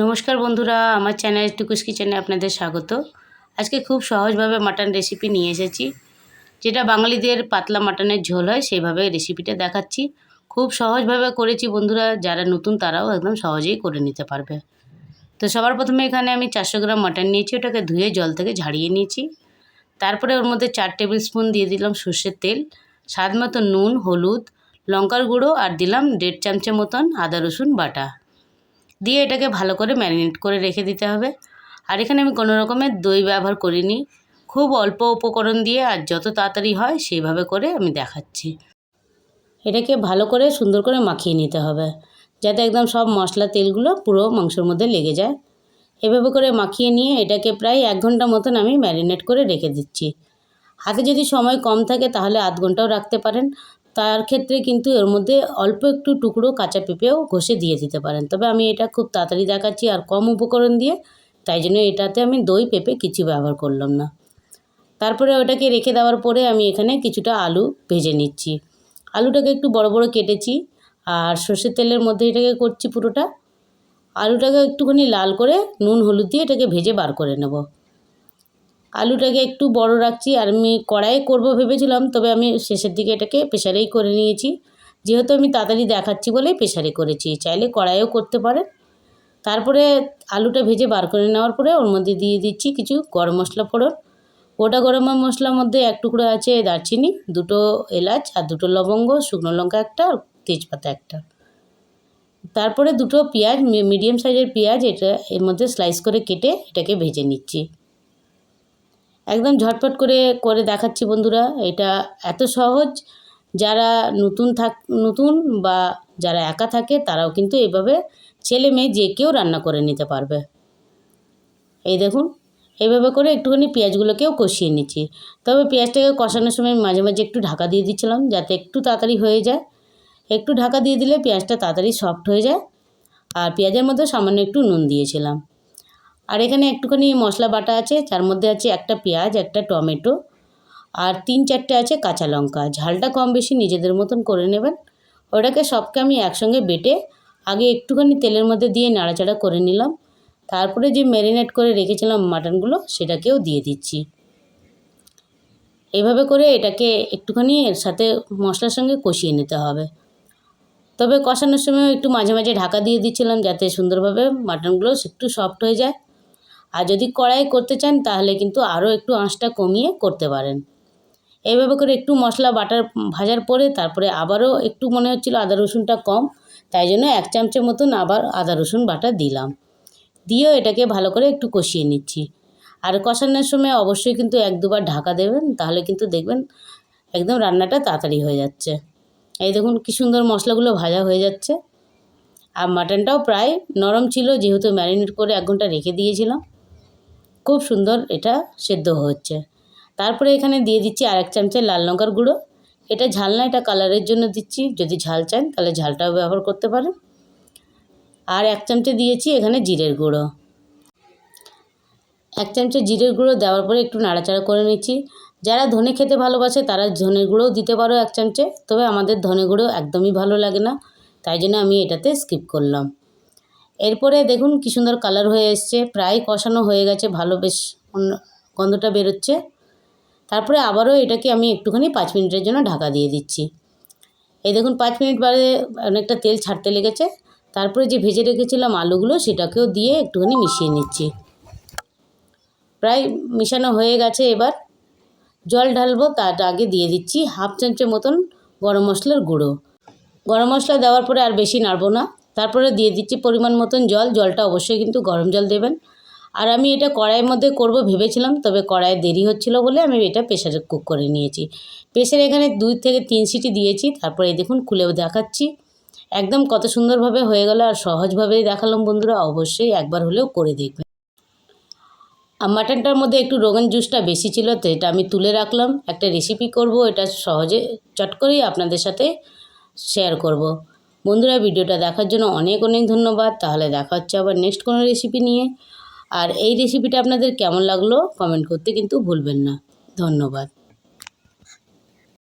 নমস্কার বন্ধুরা, আমার চ্যানেল টুকুস কিচেনে আপনাদের স্বাগত। আজকে খুব সহজভাবে মাটন রেসিপি নিয়ে এসেছি। যেটা বাঙালিদের পাতলা মাটনের ঝোল হয়, সেইভাবে রেসিপিটা দেখাচ্ছি। খুব সহজভাবে করেছি বন্ধুরা, যারা নতুন তারাও একদম সহজেই করে নিতে পারবে। তো সবার প্রথমে এখানে আমি চারশো গ্রাম মাটন নিয়েছি, ওটাকে ধুয়ে জল থেকে ঝাড়িয়ে নিয়েছি। তারপরে ওর মধ্যে চার টেবিল স্পুন দিয়ে দিলাম সর্ষের তেল স্বাদ মতো নুন, হলুদ, লঙ্কার গুঁড়ো, আর দিলাম দেড় চামচের মতন আদা রসুন বাটা। দিয়ে এটাকে ভালো করে ম্যারিনেট করে রেখে দিতে হবে। আর এখানে আমি কোনো রকমের দই ব্যবহার করিনি। খুব অল্প উপকরণ দিয়ে আর যত তাড়াতাড়ি হয় সেইভাবে করে আমি দেখাচ্ছি। এটাকে ভালো করে সুন্দর করে মাখিয়ে নিতে হবে, যাতে একদম সব মশলা তেলগুলো পুরো মাংসের মধ্যে লেগে যায়। এভাবে করে মাখিয়ে নিয়ে এটাকে প্রায় এক ঘণ্টা মতন আমি ম্যারিনেট করে রেখে দিচ্ছি। হাতে যদি সময় কম থাকে তাহলে আধ ঘন্টাও রাখতে পারেন। তার ক্ষেত্রে কিন্তু এর মধ্যে অল্প একটু টুকরো কাঁচা পেঁপেও ঘষে দিয়ে দিতে পারেন। তবে আমি এটা খুব তাড়াতাড়ি দেখাচ্ছি আর কম উপকরণ দিয়ে, তাই জন্য এটাতে আমি দই, পেঁপে কিছু ব্যবহার করলাম না। তারপরে ওটাকে রেখে দেওয়ার পরে আমি এখানে কিছুটা আলু ভেজে নিচ্ছি। আলুটাকে একটু বড় বড় কেটেছি আর সর্ষের তেলের মধ্যে এটাকে করছি পুরোটা। আলুটাকে একটুখানি লাল করে নুন, হলুদ দিয়ে এটাকে ভেজে বার করে নেব। আলুটাকে একটু বড় রাখছি আর আমি কড়াইয়ে করব ভেবেছিলাম, তবে আমি শেষের দিকে এটাকে প্রেশারেই করে নিয়েছি। যেহেতু আমি তাড়াতাড়ি দেখাচ্ছি বলেই প্রেশারে করেছি, চাইলে কড়াইও করতে পারেন। তারপরে আলুটা ভেজে বার করে নেওয়ার পরে ওর মধ্যে দিয়ে দিচ্ছি কিছু গরম মশলা ফোড়ন। গোটা গরম মশলার মধ্যে এক টুকরো আছে দারচিনি, দুটো এলাচ আর দুটো লবঙ্গ, শুকনো লঙ্কা একটা আর তেজপাতা একটা। তারপরে দুটো পেঁয়াজ মিডিয়াম সাইজের পেঁয়াজ, এটা এর মধ্যে স্লাইস করে কেটে এটাকে ভেজে নিচ্ছি। একদম ঝটপট করে করে দেখাচ্ছি বন্ধুরা। এটা এত সহজ। যারা নতুন থাক, নতুন বা যারা একা থাকে, তারাও কিন্তু এভাবে ছেলে মেয়ে যে কেউ রান্না করে নিতে পারবে। এই দেখুন এইভাবে করে একটুখানি পেঁয়াজগুলোকেও কষিয়ে নিচ্ছি। তবে পেঁয়াজটাকে কষানোর সময় মাঝে মাঝে একটু ঢাকা দিয়ে দিচ্ছিলাম, যাতে একটু তাড়াতাড়ি হয়ে যায়। একটু ঢাকা দিয়ে দিলে পেঁয়াজটা তাড়াতাড়ি সফট হয়ে যায়। আর পেঁয়াজের মধ্যে সামান্য একটু নুন দিয়েছিলাম। আর এখানে একটুখানি মশলা বাটা আছে, তার মধ্যে আছে একটা পেঁয়াজ, একটা টমেটো, আর তিন চারটে আছে কাঁচা লঙ্কা। ঝালটা কম বেশি নিজেদের মতন করে নেবেন। ওটাকে সবকে আমি একসঙ্গে বেটে আগে একটুখানি তেলের মধ্যে দিয়ে নাড়াচাড়া করে নিলাম। তারপরে যে ম্যারিনেট করে রেখেছিলাম মাটনগুলো, সেটাকেও দিয়ে দিচ্ছি। এভাবে করে এটাকে একটুখানি এর সাথে মশলার সঙ্গে কষিয়ে নিতে হবে। তবে কষানোর সময় একটু মাঝে মাঝে ঢাকা দিয়ে দিচ্ছিলাম যাতে সুন্দরভাবে মাটনগুলো একটু সফট হয়ে যায়। আর যদি কড়াই করতে চান, তাহলে কিন্তু আরও একটু আঁচটা কমিয়ে করতে পারেন। এইভাবে করে একটু মশলা বাটার ভাজার পরে তারপরে আবারও একটু মনে হচ্ছিল আদা রসুনটা কম, তাই জন্য এক চামচের মতন আবার আদা রসুন বাটা দিলাম। দিয়েও এটাকে ভালো করে একটু কষিয়ে নিচ্ছি। আর কষানোর সময় অবশ্যই কিন্তু এক দুবার ঢাকা দেবেন, তাহলে কিন্তু দেখবেন একদম রান্নাটা তাড়াতাড়ি হয়ে যাচ্ছে। এই দেখুন কী সুন্দর মশলাগুলো ভাজা হয়ে যাচ্ছে। আর মাটনটাও প্রায় নরম ছিল, যেহেতু ম্যারিনেট করে এক ঘণ্টা রেখে দিয়েছিলাম। খুব সুন্দর এটা সেদ্ধ হচ্ছে। তারপরে এখানে দিয়ে দিচ্ছি আর এক চামচে লাল লঙ্কার গুঁড়ো। এটা ঝাল না, এটা কালারের জন্য দিচ্ছি। যদি ঝাল চান, তাহলে ঝালটাও ব্যবহার করতে পারেন। আর এক চামচে দিয়েছি এখানে জিরের গুঁড়ো। এক চামচে জিরের গুঁড়ো দেওয়ার পরে একটু নাড়াচাড়া করে নিচ্ছি। যারা ধনে খেতে ভালোবাসে, তারা ধনের গুঁড়োও দিতে পারো এক চামচে। তবে আমাদের ধনে গুঁড়ো একদমই ভালো লাগে না। তাই জন্য আমি এটাতে স্কিপ করলাম। এরপরে দেখুন কী সুন্দর কালার হয়ে এসছে, প্রায় কষানো হয়ে গেছে, ভালো বেশ গন্ধটা বেরোচ্ছে। তারপরে আবারও এটাকে আমি একটুখানি পাঁচ মিনিটের জন্য ঢাকা দিয়ে দিচ্ছি। এই দেখুন পাঁচ মিনিট বাদে অনেকটা তেল ছাড়তে লেগেছে, তারপরে যে ভেজে রেখেছিলাম আলুগুলো সেটাকেও দিয়ে একটুখানি মিশিয়ে নিচ্ছি। প্রায় মিশানো হয়ে গেছে এবার। জল ঢালবো, তার আগে দিয়ে দিচ্ছি হাফ চামচের মতন গরম মশলার গুঁড়ো। গরম মশলা দেওয়ার পরে আর বেশি নাড়বো না। তারপরে দিয়ে দিচ্ছি পরিমাণ মতন জল, জলটা অবশ্যই কিন্তু গরম জল দেবেন। আর আমি এটা কড়াইয়ের মধ্যে করব ভেবেছিলাম, তবে কড়াইয়ে দেরি হচ্ছিল বলে আমি এটা প্রেশারে কুক করে নিয়েছি। প্রেশারে এখানে দুই থেকে তিন সিটি দিয়েছি, তারপরে দেখুন খুলেও দেখাচ্ছি। একদম কত সুন্দরভাবে হয়ে গেল আর সহজভাবেই দেখালাম বন্ধুরা, অবশ্যই একবার হলেও করে দেখবেন। আর মাটনটার মধ্যে একটু রোগান জুসটা বেশি ছিল, তো এটা আমি তুলে রাখলাম। একটা রেসিপি করব, এটা সহজে চট করেই আপনাদের সাথে শেয়ার করব। বন্ধুরা ভিডিওটা দেখার জন্য অনেক অনেক ধন্যবাদ। তাহলে দেখা হচ্ছে আবার নেক্সট কোনো রেসিপি নিয়ে। আর এই রেসিপিটা আপনাদের কেমন লাগল? কমেন্ট করতে কিন্তু ভুলবেন না। ধন্যবাদ।